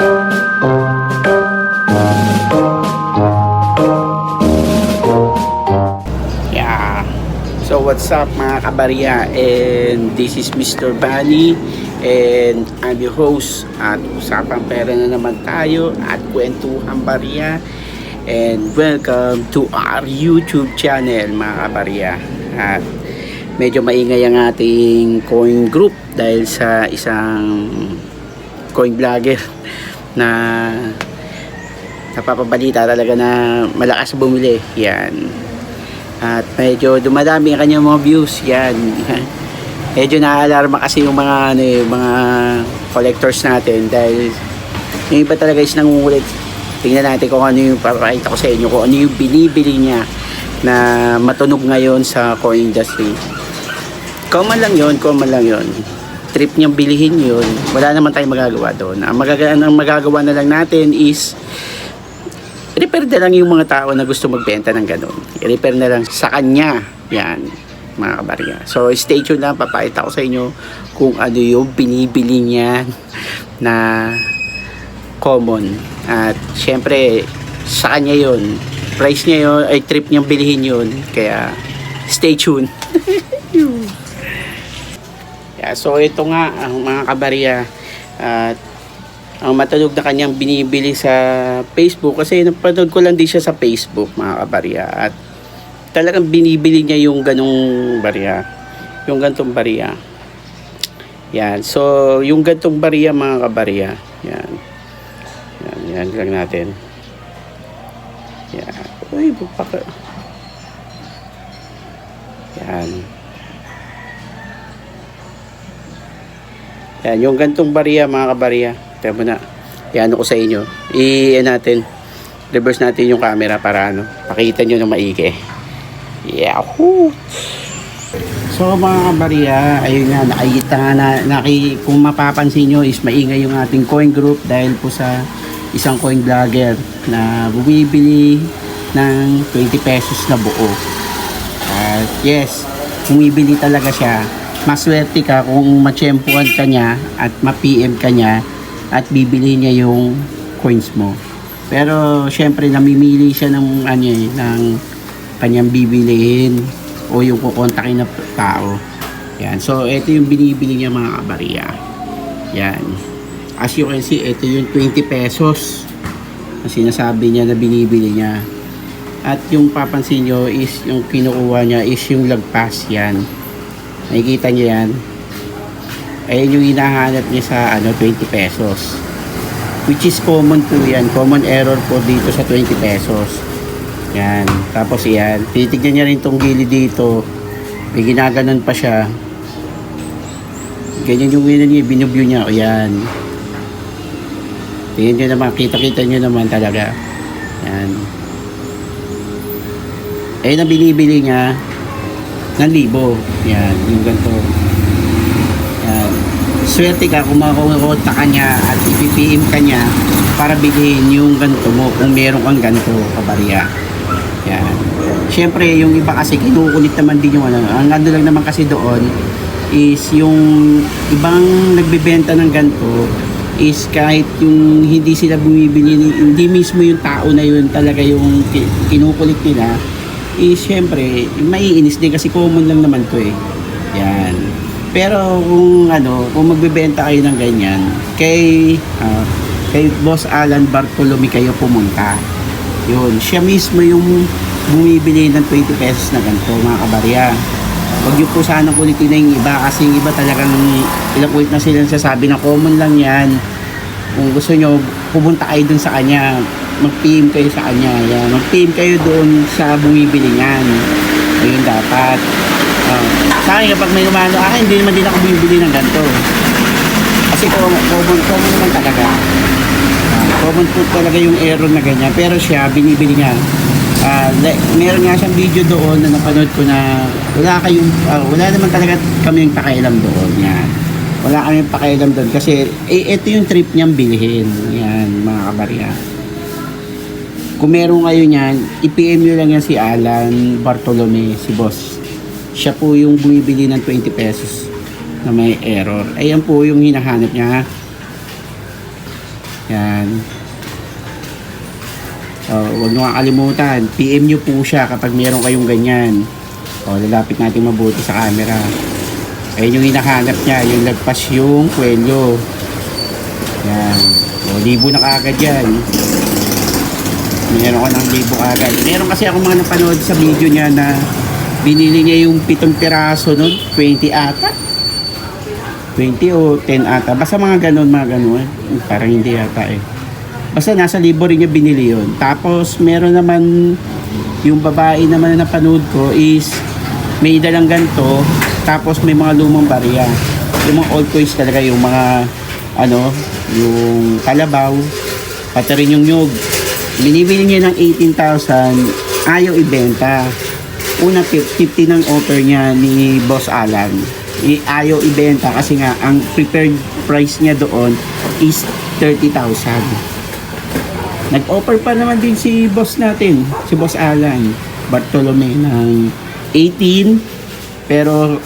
Yeah. So what's up mga kabarya? And this is Mr. Bunny and I'm your host. At usapang pera na naman tayo at kwentuhan barya. And welcome to our YouTube channel mga kabarya. At medyo maingay ang ating coin group dahil sa isang coin vlogger na napapabalita talaga na malakas bumili. Yan. At medyo dumadami ang kanyang mga views. Yan. Medyo naalarma kasi yung mga ano, yung mga collectors natin dahil yung iba talaga is nangungulit. Tingnan natin kung ano yung papakita ko sa inyo kung ano yung binibili niya na matunog ngayon sa coin industry. Common lang yon common lang yon trip niyang bilihin yun wala naman tayong magagawa doon ang magagawa, ang magagawa na lang natin is repair na lang yung mga tao na gusto magbenta ng ganun. I-repair na lang sa kanya. Yan, mga kabarya. So, stay tuned lang. Papakita ko sa inyo kung ano yung binibili niya na common. At, syempre, sa kanya yun. Price niya yun, ay trip niyang bilihin yun. Kaya, stay tuned. yeah, so, ito nga, ang mga kabarya. At, ang matunog na kanyang binibili sa Facebook kasi napanood ko lang din siya sa Facebook mga kabarya at talagang binibili niya yung ganong barya yung gantong barya yan. So yung gantong barya mga kabarya yan. Yan, yan lang natin. Yan. Uy bupaka yan yan yung gantong barya mga kabarya Teka muna. Iano ko sa inyo. I natin. Reverse natin yung camera para ano. Pakita nyo ng maigi. Yahoo! So mga kabarya, ayun nga, nakikita nga na, naki, kung mapapansin nyo is maingay yung ating coin group dahil po sa isang coin vlogger na bumibili ng 20 pesos na buo. At yes, bumibili talaga siya. Maswerte ka kung matsyempuan ka niya at ma-PM ka niya at bibili niya yung coins mo. Pero syempre namimili siya ng ano eh, ng kanyang bibilihin o yung kukontakin na tao. Yan. So ito yung binibili niya mga kabarya. Yan. As you can see, ito yung 20 pesos na sinasabi niya na binibili niya. At yung papansin nyo is yung kinukuha niya is yung lagpas yan. Nakikita niyo yan. Ayun yung hinahanap niya sa ano 20 pesos. Which is common po yan. Common error po dito sa 20 pesos. Yan. Tapos yan titignan niya rin tong gilid dito. May ginaganon pa siya. Ganyan yung winner niya binubyo niya. O yan. Tingnan nyo naman kita kita nyo naman talaga. Yan. Ayun ang binibili niya ng libo yan yung ganito yan. Swerte ka kung makakonta ka niya at ipipim ka niya para bilhin yung ganito mo kung meron kang ganito kabarya. Yan. Siyempre, yung iba kasi kinukulit naman din yung ano. Ang ano lang naman kasi doon is yung ibang nagbebenta ng ganito is kahit yung hindi sila bumibili, hindi mismo yung tao na yun talaga yung ki- kinukulit nila, is syempre, maiinis din kasi common lang naman to eh. Yan. Pero kung ano, kung magbebenta kayo ng ganyan, kay ah, kay Boss Alan Bartolome kayo pumunta. Yun, siya mismo yung bumibili ng 20 pesos na ganito, mga kabarya. Huwag niyo po sanang kulitin na yung iba kasi yung iba talagang ilang ulit na sila sasabi na common lang yan. Kung gusto nyo, pumunta kayo dun sa kanya. Mag-PM kayo sa kanya. Yan. Mag-PM kayo doon sa bumibili niyan. Ayun dapat. Ah, sa akin kapag may umano, ah, hindi naman din ako bumibili ng ganito. Kasi common, common, common naman talaga. Ah, common po talaga yung error na ganyan. Pero siya, binibili niya. Ah, like, meron nga siyang video doon na napanood ko na wala kayong, ah, wala naman talaga kaming pakialam doon. Yan. Wala kaming pakialam doon kasi eh, ito yung trip niyang bilhin. Yan, mga kabarya. Kung meron kayo niyan, i-PM nyo lang yan si Alan Bartolome, si boss. Siya po yung bumibili ng 20 pesos na may error. Ayan po yung hinahanap niya. Yan. Oh, huwag nyo kakalimutan. PM nyo po siya kapag meron kayong ganyan. O, lalapit natin mabuti sa camera. Ayun yung hinahanap niya. Yung lagpas yung kwelyo. Yan. O, libo na kagad yan. Meron ko ng libo kagad. Meron kasi ako mga napanood sa video niya na binili niya yung pitong piraso nun. 20 ata. 20 o 10 ata. Basta mga ganun, mga ganun. Parang hindi ata eh. Basta nasa libo rin niya binili yun. Tapos meron naman yung babae naman na napanood ko is may dalang ganito tapos may mga lumang barya. Yung mga old toys talaga yung mga ano, yung kalabaw pati rin yung nyug. Binibili niya ng 18,000 ayaw ibenta. Una 50 ng offer niya ni Boss Alan. I ayaw ibenta kasi nga ang prepared price niya doon is 30,000. Nag-offer pa naman din si boss natin, si Boss Alan Bartolome ng 18 pero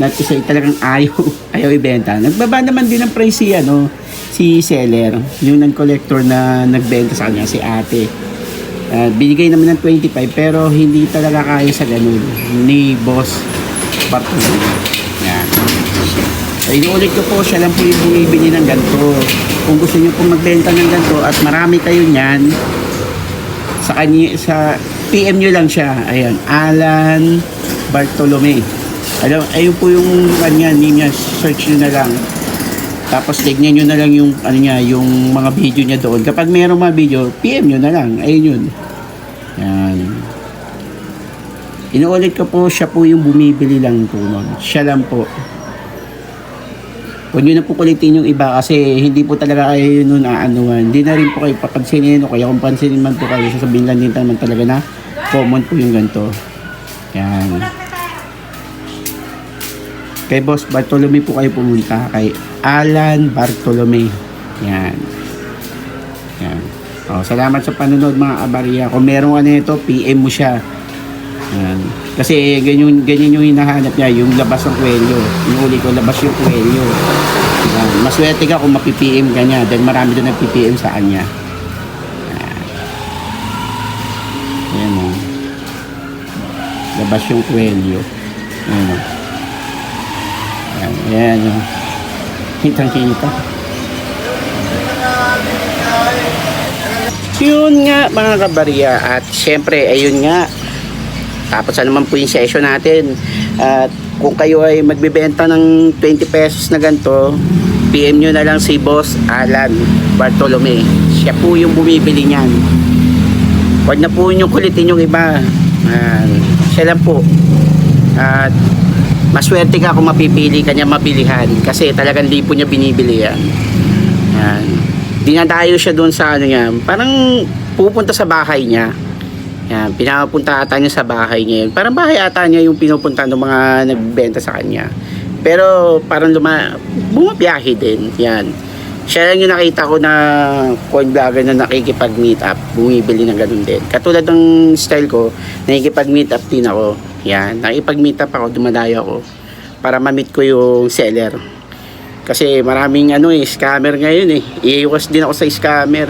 not to say talagang ayaw, ayaw ibenta. Nagbaba naman din ang price si, ano, si seller, yung nag-collector na nagbenta sa kanya, si ate. Ah, binigay naman ng 25 pero hindi talaga kaya sa ganun ni boss Bartolome. Yan. So, inuulit ko po, siya lang po yung bumibili ng ganito. Kung gusto niyo pong magbenta ng ganito at marami kayo niyan, sa kanya, sa PM nyo lang siya. Ayan, Alan Bartolome. Alam, ayun po yung kanya, niya, search nyo na lang. Tapos tignan nyo na lang yung ano niya, yung mga video niya doon. Kapag mayroong mga video, PM nyo na lang. Ayun yun. Yan. Inuulit ko po, siya po yung bumibili lang po nun. Siya lang po. Huwag nyo na po kulitin yung iba kasi hindi po talaga kayo nun aanuhan. Hindi na rin po kayo papansinin o kaya kung pansinin man po kayo, sasabihin lang din naman talaga na common po yung ganito. Yan. Kay Boss Bartolome po kayo pumunta. Kay Alan Bartolome. Yan. Yan. O, salamat sa panonood mga kabarya. Kung meron ka nito, PM mo siya. Yan. Kasi ganyan, ganyan yung hinahanap niya, yung labas ng kwelyo. Yung uli ko, labas yung kwelyo. Yan. Maswerte ka kung mapi-PM ka niya dahil marami doon nag-PPM sa kanya. Yan. Yan o. Labas yung kwelyo. Yan o. Yan, yan o. Kitang kita. Yun nga mga kabarya. At syempre ayun nga. Tapos ano naman po yung session natin. At kung kayo ay magbebenta ng 20 pesos na ganito PM nyo na lang si Boss Alan Bartolome. Siya po yung bumibili niyan. Huwag na po yung kulitin yung iba. Ayan. siya lang po. At maswerte ka kung mapipili ka niya mabilihan kasi talagang di po niya binibili yan Ayan. dinadayo siya doon sa ano niya parang pupunta sa bahay niya yan, pinapunta ata niya sa bahay niya. Parang bahay ata niya yung pinupunta ng mga nagbenta sa kanya. Pero parang luma, bumabiyahe din. Yan. Siya lang yung nakita ko na coin vlogger na nakikipag-meet up. Bumibili ng ganun din. Katulad ng style ko, nakikipag-meet up din ako. Yan. Nakikipag-meet up ako, dumadayo ako. Para ma-meet ko yung seller. Kasi maraming ano eh, scammer ngayon eh. Iiwas din ako sa scammer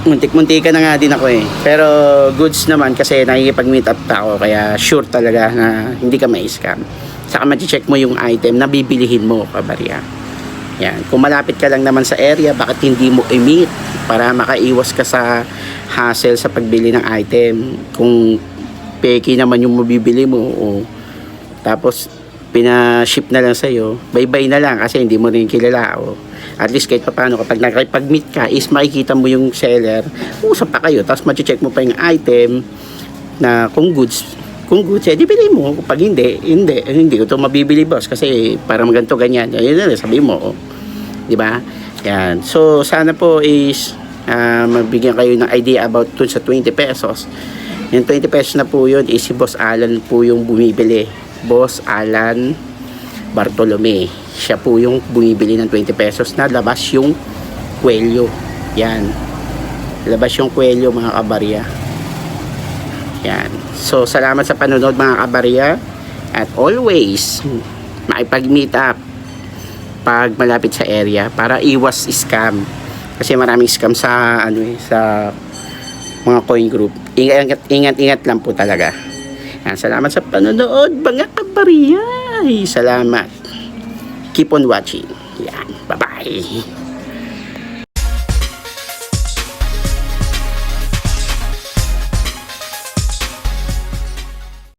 muntik-muntika na nga din ako eh. Pero goods naman kasi nakikipag-meet up ako kaya sure talaga na hindi ka ma-scam. Saka ma-check mo yung item na bibilihin mo, kabarya. Yan. Kung malapit ka lang naman sa area, bakit hindi mo i-meet para makaiwas ka sa hassle sa pagbili ng item. Kung peki naman yung mabibili mo o tapos pina-ship na lang sa'yo, bye-bye na lang kasi hindi mo rin kilala o at least kahit pa paano kapag nakipag-meet ka is makikita mo yung seller usap pa kayo tapos check mo pa yung item na kung goods kung goods eh di bili mo. Kapag hindi hindi hindi ko to mabibili boss kasi parang ganito ganyan. Yun na sabi mo oh. di ba? Yan. So sana po is uh, mabigyan kayo ng idea about dun sa 20 pesos yung 20 pesos na po yun is si Boss Alan po yung bumibili Boss Alan Bartolome. Siya po yung bumibili ng 20 pesos na labas yung kwelyo. Yan. Labas yung kwelyo mga kabarya. Yan. So, salamat sa panonood mga kabarya. At always, makipag-meet up. pag malapit sa area para iwas scam. Kasi maraming scam sa ano eh, sa mga coin group. Ingat, ingat, ingat lang po talaga. Yan, salamat sa panonood, mga kabariyay. Salamat. Keep on watching. Yan, bye-bye.